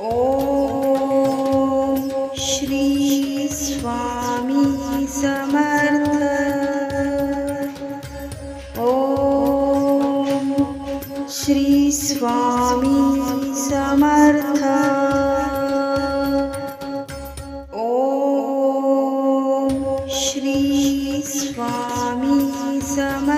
ओम Shri Swami Samarth. ओम Shri Swami Samarth. ओम Shri Swami Samarth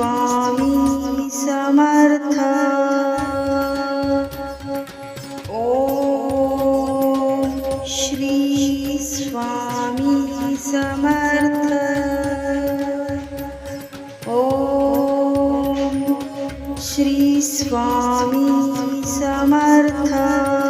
Swami Samarth. ॐ Shri Swami Samarth. ओम Shri Swami Samarth.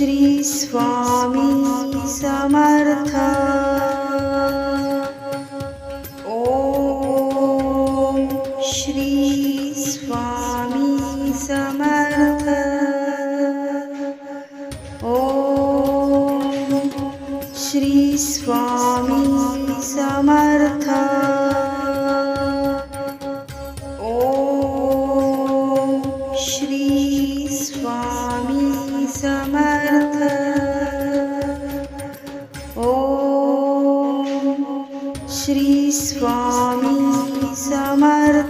Shri Swami Samarth. ओम Shri Swami Samarth. ओम Shri Swami Samarth. Samarth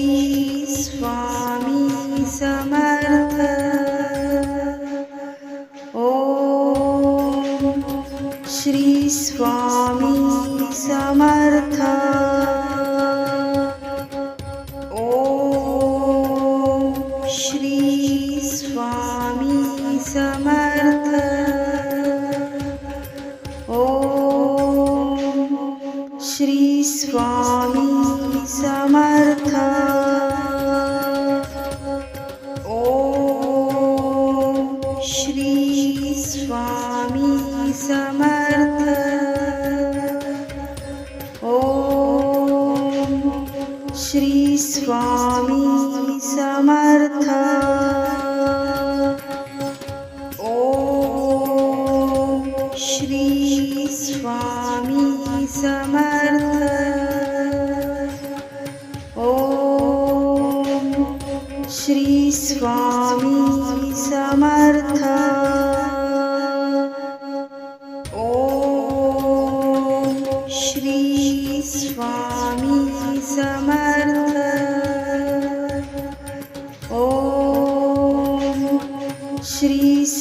Shri Swami Samarth. ओम Shri Swami Samarth. समर्थ ओ Shri Swami Samarth. ओ Shri Swami Samarth. ओ Shri Swami Samarth.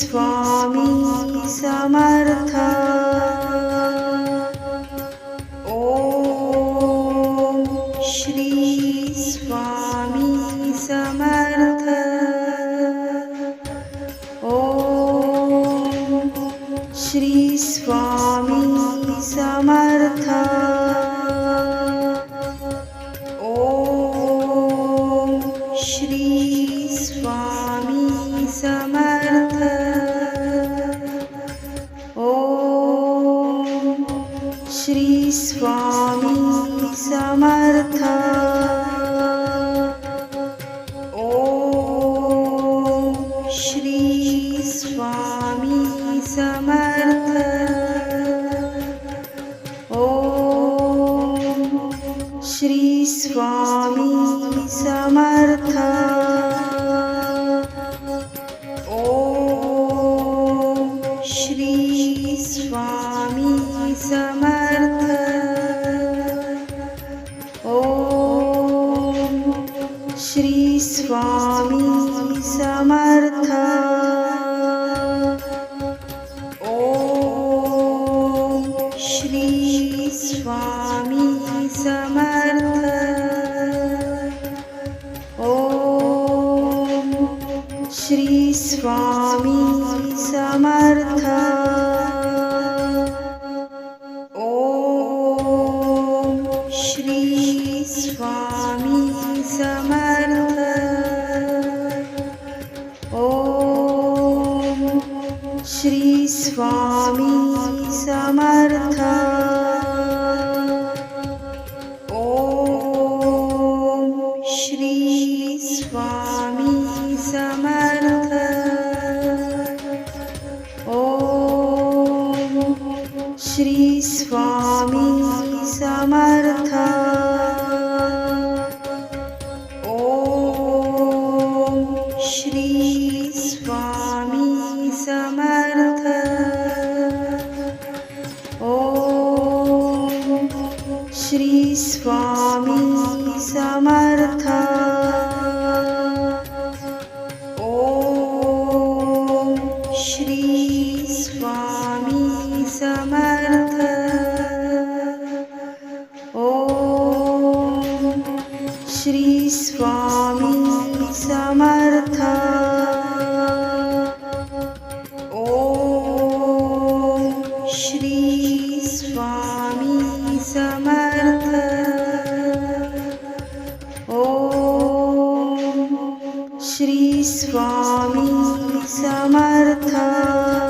Swami Samarth Swami Samarth. ॐ Shri Swami Samarth. ओम Shri Swami Samarth. Swami Samarth. ॐ Shri Swami Samarth. ॐ Shri Swami समर्था